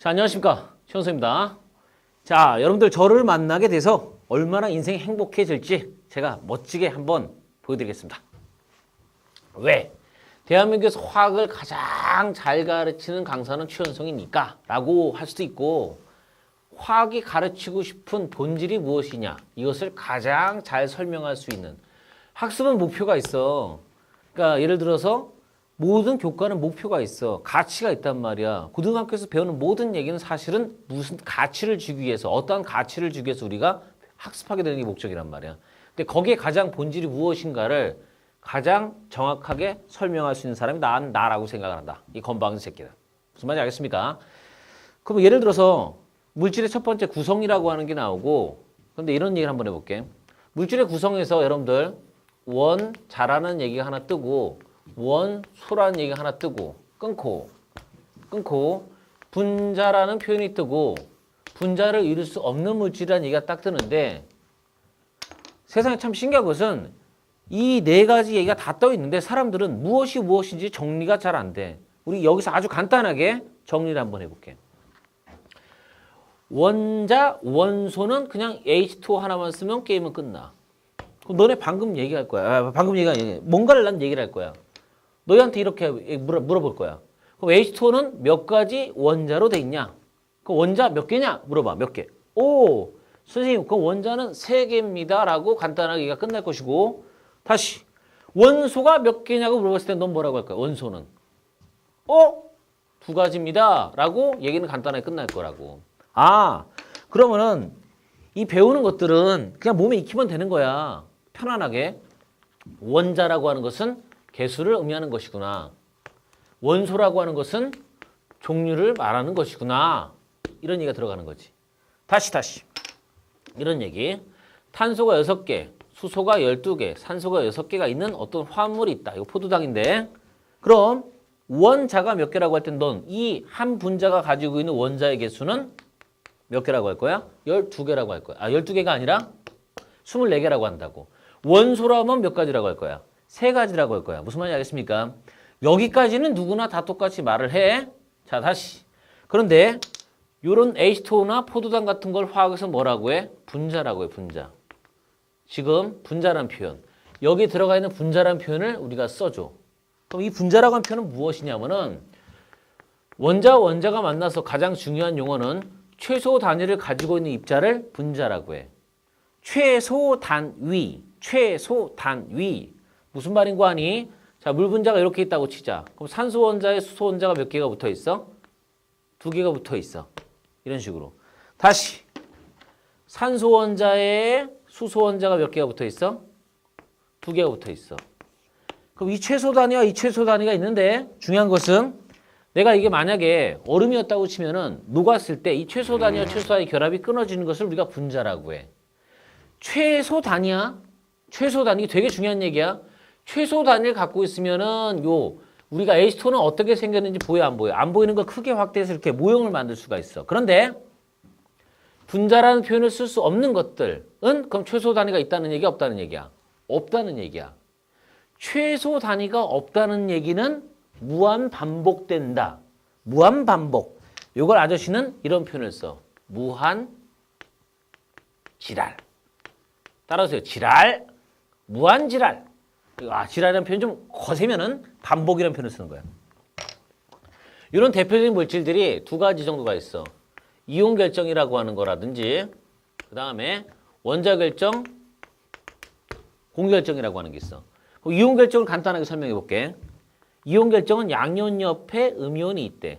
자, 안녕하십니까. 최원수입니다. 자, 여러분들 저를 만나게 돼서 얼마나 인생이 행복해질지 제가 멋지게 한번 보여드리겠습니다. 왜? 대한민국에서 화학을 가장 잘 가르치는 강사는 최원성이니까 라고 할 수도 있고 화학이 가르치고 싶은 본질이 무엇이냐 이것을 가장 잘 설명할 수 있는 학습은 목표가 있어. 그러니까 예를 들어서 모든 교과는 목표가 있어. 가치가 있단 말이야. 고등학교에서 배우는 모든 얘기는 사실은 무슨 가치를 주기 위해서, 어떠한 가치를 주기 위해서 우리가 학습하게 되는 게 목적이란 말이야. 근데 거기에 가장 본질이 무엇인가를 가장 정확하게 설명할 수 있는 사람이 난 나라고 생각을 한다. 이 건방진 새끼들. 무슨 말인지 알겠습니까? 그럼 예를 들어서 물질의 첫 번째 구성이라고 하는 게 나오고, 근데 이런 얘기를 한번 해볼게. 물질의 구성에서 여러분들 원, 자라는 얘기가 하나 뜨고, 원, 소라는 얘기가 하나 뜨고, 끊고, 끊고, 분자라는 표현이 뜨고, 분자를 이룰 수 없는 물질이라는 얘기가 딱 뜨는데, 세상에 참 신기한 것은 이 네 가지 얘기가 다 떠 있는데 사람들은 무엇이 무엇인지 정리가 잘 안 돼. 우리 여기서 아주 간단하게 정리를 한번 해볼게. 원자, 원소는 그냥 H2O 하나만 쓰면 게임은 끝나. 너네 방금 얘기할 거야. 아, 방금 얘기가 아니라 뭔가를 난 얘기를 할 거야. 너희한테 이렇게 물어, 물어 볼 거야. 그럼 H2O는 몇 가지 원자로 돼 있냐? 그 원자 몇 개냐? 물어봐. 몇 개? 오, 선생님, 그 원자는 세 개입니다. 라고 간단하게 얘기가 끝날 것이고, 다시. 원소가 몇 개냐고 물어봤을 때 넌 뭐라고 할 거야? 원소는. 어? 두 가지입니다. 라고 얘기는 간단하게 끝날 거라고. 아, 그러면은 이 배우는 것들은 그냥 몸에 익히면 되는 거야. 편안하게. 원자라고 하는 것은 개수를 의미하는 것이구나. 원소라고 하는 것은 종류를 말하는 것이구나. 이런 얘기가 들어가는 거지. 다시 다시. 이런 얘기. 탄소가 6개, 수소가 12개, 산소가 6개가 있는 어떤 화합물이 있다. 이거 포도당인데. 그럼 원자가 몇 개라고 할 땐 넌 이 한 분자가 가지고 있는 원자의 개수는 몇 개라고 할 거야? 12개라고 할 거야. 아, 12개가 아니라 24개라고 한다고. 원소라면 몇 가지라고 할 거야? 세 가지라고 할 거야. 무슨 말인지 알겠습니까? 여기까지는 누구나 다 똑같이 말을 해. 자, 다시. 그런데 요런 H2O나 포도당 같은 걸 화학에서 뭐라고 해? 분자라고 해, 분자. 지금 분자란 표현. 여기 들어가 있는 분자란 표현을 우리가 써줘. 그럼 이 분자라고 하는 표현은 무엇이냐면은 원자와 원자가 만나서 가장 중요한 용어는 최소 단위를 가지고 있는 입자를 분자라고 해. 최소 단위, 최소 단위. 무슨 말인 거 아니? 자, 물 분자가 이렇게 있다고 치자. 그럼 산소 원자에 수소 원자가 몇 개가 붙어 있어? 두 개가 붙어 있어. 이런 식으로. 다시. 산소 원자에 수소 원자가 몇 개가 붙어 있어? 두 개가 붙어 있어. 그럼 이 최소 단위와 이 최소 단위가 있는데 중요한 것은 내가 이게 만약에 얼음이었다고 치면은 녹았을 때 이 최소 단위와 최소 단위 결합이 끊어지는 것을 우리가 분자라고 해. 최소 단위야. 최소 단위 되게 중요한 얘기야. 최소 단위를 갖고 있으면은 요 우리가 H2는 어떻게 생겼는지 보여 안 보여? 안 보이는 걸 크게 확대해서 이렇게 모형을 만들 수가 있어. 그런데 분자라는 표현을 쓸 수 없는 것들은 그럼 최소 단위가 있다는 얘기야 없다는 얘기야? 없다는 얘기야. 최소 단위가 없다는 얘기는 무한 반복된다. 무한 반복. 이걸 아저씨는 이런 표현을 써. 무한 지랄. 따라오세요. 지랄. 무한 지랄. 아, 지랄이라는 표현 좀 거세면은 반복이라는 표현을 쓰는 거야. 이런 대표적인 물질들이 두 가지 정도가 있어. 이온 결정이라고 하는 거라든지 그 다음에 원자 결정, 공유 결정이라고 하는 게 있어. 이온 결정을 간단하게 설명해 볼게. 이온 결정은 양이온 옆에 음이온이 있대.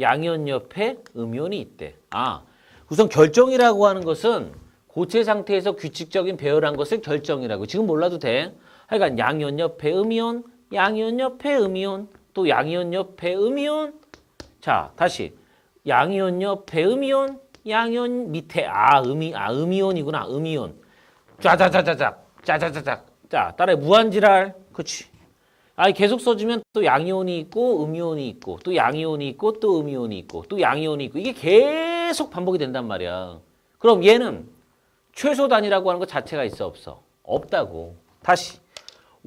양이온 옆에 음이온이 있대. 아, 우선 결정이라고 하는 것은 고체 상태에서 규칙적인 배열한 것을 결정이라고. 지금 몰라도 돼. 하여간 양이온 옆에 음이온, 양이온 옆에 음이온, 또 양이온 옆에 음이온. 자, 다시. 양이온 옆에 음이온, 양이온 밑에 아 음이 아 음이온이구나 음이온. 짜자자자작 짜자자작 자 따라해 무한지랄 그렇지. 아 계속 써주면 또 양이온이 있고 음이온이 있고 또 양이온이 있고 또 음이온이 있고 또 양이온이 있고 이게 계속 반복이 된단 말이야. 그럼 얘는 최소 단위라고 하는 것 자체가 있어 없어? 없다고. 다시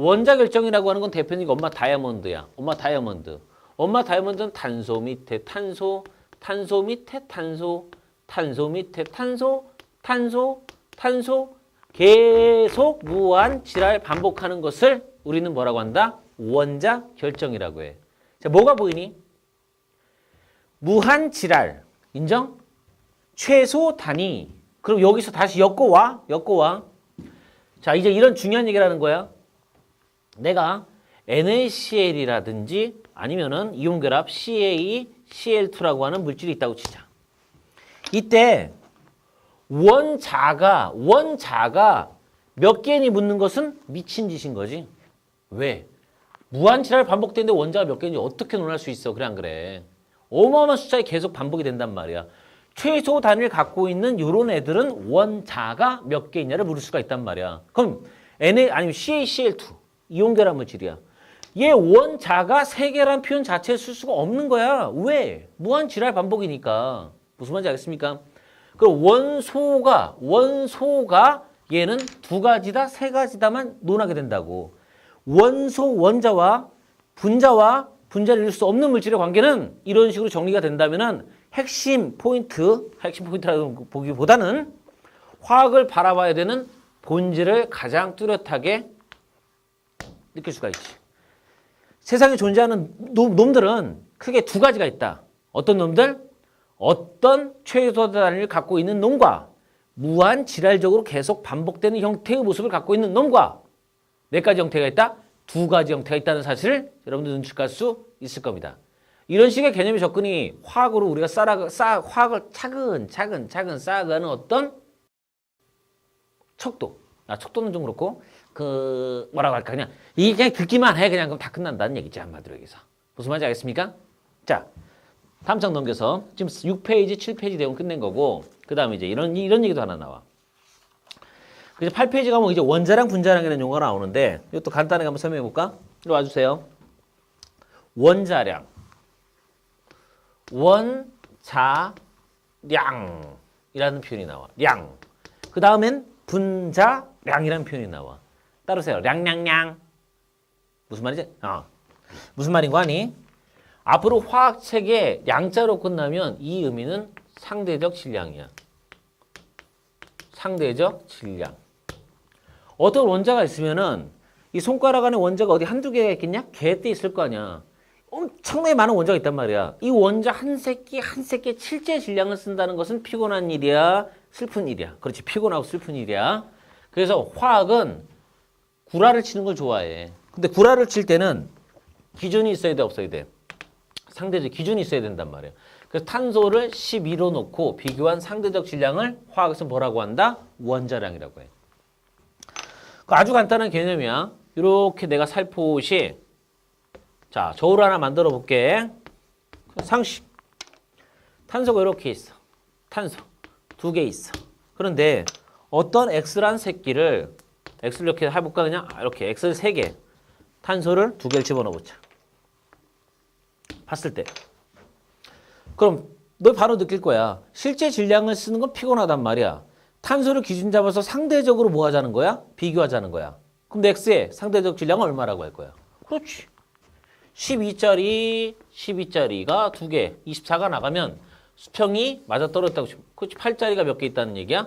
원자 결정이라고 하는 건 대표적인 엄마 다이아몬드야. 엄마 다이아몬드. 엄마 다이아몬드는 탄소 밑에 탄소, 탄소 밑에 탄소, 탄소 밑에 탄소, 탄소, 탄소 계속 무한 지랄 반복하는 것을 우리는 뭐라고 한다? 원자 결정이라고 해. 자, 뭐가 보이니? 무한 지랄. 인정? 최소 단위. 그럼 여기서 다시 엮어 와. 엮어 와. 자, 이제 이런 중요한 얘기를 하는 거야. 내가 NaCl이라든지 아니면은 이온결합 CaCl2라고 하는 물질이 있다고 치자. 이때 원자가 원자가 몇 개니 묻는 것은 미친 짓인 거지. 왜? 무한치랄 반복되는데 원자가 몇 개인지 어떻게 논할 수 있어? 그래 안 그래? 어마어마한 숫자에 계속 반복이 된단 말이야. 최소 단위를 갖고 있는 이런 애들은 원자가 몇 개 있냐를 물을 수가 있단 말이야. 그럼 Na 아니면 CaCl2 이온결합 물 질이야. 얘 원자가 세 개란 표현 자체를 쓸 수가 없는 거야. 왜? 무한 지랄 반복이니까. 무슨 말인지 알겠습니까? 그럼 원소가 원소가 얘는 두 가지다 세 가지다만 논하게 된다고. 원소 원자와 분자와 분자를 이룰 수 없는 물질의 관계는 이런 식으로 정리가 된다면은 핵심 포인트, 핵심 포인트라고 보기보다는 화학을 바라봐야 되는 본질을 가장 뚜렷하게 느낄 수가 있지. 세상에 존재하는 놈- 놈들은 크게 두 가지가 있다. 어떤 놈들? 어떤 최소 단위를 갖고 있는 놈과 무한 지랄적으로 계속 반복되는 형태의 모습을 갖고 있는 놈과 몇 가지 형태가 있다? 두 가지 형태가 있다는 사실을 여러분들 눈치챌 수 있을 겁니다. 이런 식의 개념의 접근이 화학으로 우리가 쌓아, 쌓아 화학을 차근차근 차근 쌓아가는 어떤 척도. 아, 척도는 좀 그렇고 그 뭐라고 할까 그냥 이게 그냥 듣기만 해 그냥 그럼 다 끝난다는 얘기지 한마디로 얘기해서 무슨 말인지 알겠습니까? 자 다음 장 넘겨서 지금 6페이지, 7페이지 내용 끝낸 거고 그 다음에 이제 이런 이런 얘기도 하나 나와. 그래서 8페이지 가면 이제 원자량, 분자량이라는 용어가 나오는데 이것도 간단하게 한번 설명해 볼까? 이리 와주세요. 원자량, 원자량이라는 표현이 나와. 량. 그 다음엔 분자량이라는 표현이 나와. 따르세요. 량량량. 무슨 말이지? 어. 무슨 말인 거 아니? 앞으로 화학책에 양자로 끝나면 이 의미는 상대적 질량이야. 상대적 질량. 어떤 원자가 있으면은 이 손가락 안에 원자가 어디 한두 개가 있겠냐? 개때 있을 거 아니야. 엄청나게 많은 원자가 있단 말이야. 이 원자 한 새끼 한 새끼 실제 질량을 쓴다는 것은 피곤한 일이야, 슬픈 일이야. 그렇지, 피곤하고 슬픈 일이야. 그래서 화학은 구라를 치는 걸 좋아해. 근데 구라를 칠 때는 기준이 있어야 돼, 없어야 돼? 상대적 기준이 있어야 된단 말이에요. 그래서 탄소를 12로 놓고 비교한 상대적 질량을 화학에서 뭐라고 한다? 원자량이라고 해. 그 아주 간단한 개념이야. 이렇게 내가 살포시 자 저울 하나 만들어 볼게. 상식 탄소가 이렇게 있어. 탄소 두 개 있어. 그런데 어떤 X란 새끼를 X를 이렇게 해볼까 그냥 아, 이렇게 X를 세 개, 탄소를 두 개를 집어넣어 보자. 봤을 때. 그럼 너 바로 느낄 거야. 실제 질량을 쓰는 건 피곤하단 말이야. 탄소를 기준 잡아서 상대적으로 뭐 하자는 거야? 비교하자는 거야. 그럼 X의 상대적 질량은 얼마라고 할 거야? 그렇지. 12짜리, 12짜리가 두 개, 24가 나가면 수평이 맞아떨어졌다고 그렇지. 8짜리가 몇 개 있다는 얘기야?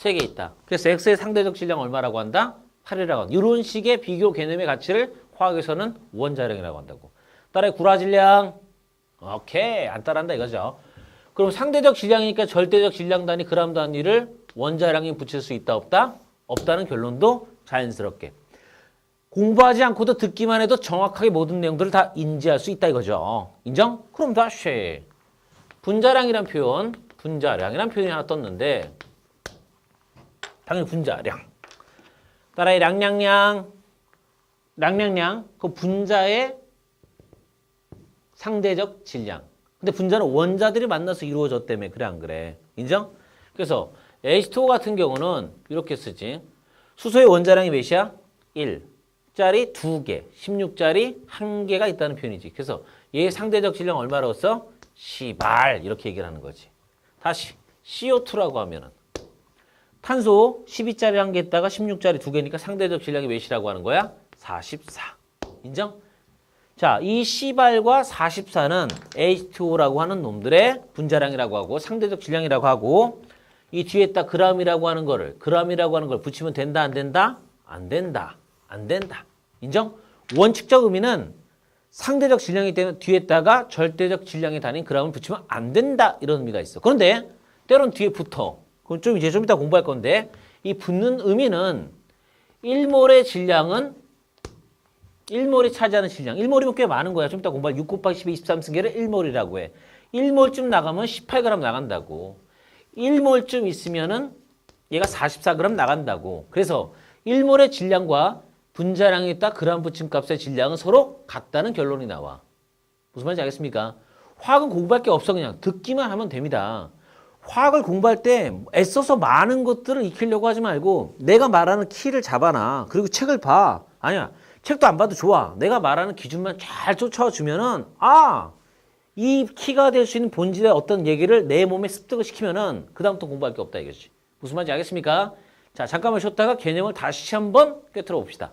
세개 있다. 그래서 X의 상대적 질량 얼마라고 한다? 8이라고 한다. 이런 식의 비교 개념의 가치를 화학에서는 원자량이라고 한다고. 따라해 구라 질량. 오케이. 안 따라한다 이거죠. 그럼 상대적 질량이니까 절대적 질량 단위, 그람 단위를 원자량에 붙일 수 있다 없다? 없다는 결론도 자연스럽게. 공부하지 않고도 듣기만 해도 정확하게 모든 내용들을 다 인지할 수 있다 이거죠. 인정? 그럼 다시 분자량이란 표현, 분자량이란 표현이 하나 떴는데 당연히 분자량. 따라해 량량량, 량량량. 그 분자의 상대적 질량. 근데 분자는 원자들이 만나서 이루어졌다며 그래 안 그래? 인정? 그래서 H2O 같은 경우는 이렇게 쓰지. 수소의 원자량이 몇이야? 1 짜리 2개, 16짜리 1개가 있다는 표현이지. 그래서 얘의 상대적 질량 얼마라고 써? 시발 이렇게 얘기를 하는 거지. 다시 CO2라고 하면은 탄소 12짜리 1개 있다가 16짜리 2개니까 상대적 질량이 몇이라고 하는 거야? 44. 인정? 자, 이 C발과 44는 H2O라고 하는 놈들의 분자량이라고 하고 상대적 질량이라고 하고 이 뒤에다 g이라고 하는 거를 g이라고 하는 걸 붙이면 된다 안 된다? 안 된다. 안 된다. 인정? 원칙적 의미는 상대적 질량이 되는 뒤에다가 절대적 질량의 단위인 g을 붙이면 안 된다 이런 의미가 있어. 그런데 때론 뒤에 붙어. 그건 좀 이제 좀 이따 공부할 건데 이 붙는 의미는 1몰의 질량은 1몰이 차지하는 질량. 1몰이면 꽤 많은 거야. 좀 이따 공부할 6 곱하기 10의 23승계를 1몰이라고 해. 1몰쯤 나가면 18g 나간다고. 1몰쯤 있으면은 얘가 44g 나간다고. 그래서 1몰의 질량과 분자량이 있다 그람 붙임 값의 질량은 서로 같다는 결론이 나와. 무슨 말인지 알겠습니까? 화학은 공부할 게 없어 그냥 듣기만 하면 됩니다. 화학을 공부할 때 애써서 많은 것들을 익히려고 하지 말고 내가 말하는 키를 잡아놔. 그리고 책을 봐. 아니야. 책도 안 봐도 좋아. 내가 말하는 기준만 잘 쫓아주면은 아! 이 키가 될 수 있는 본질의 어떤 얘기를 내 몸에 습득을 시키면은 그다음부터 공부할 게 없다 이거지. 무슨 말인지 알겠습니까? 자, 잠깐만 쉬었다가 개념을 다시 한번 꿰뚫어 봅시다.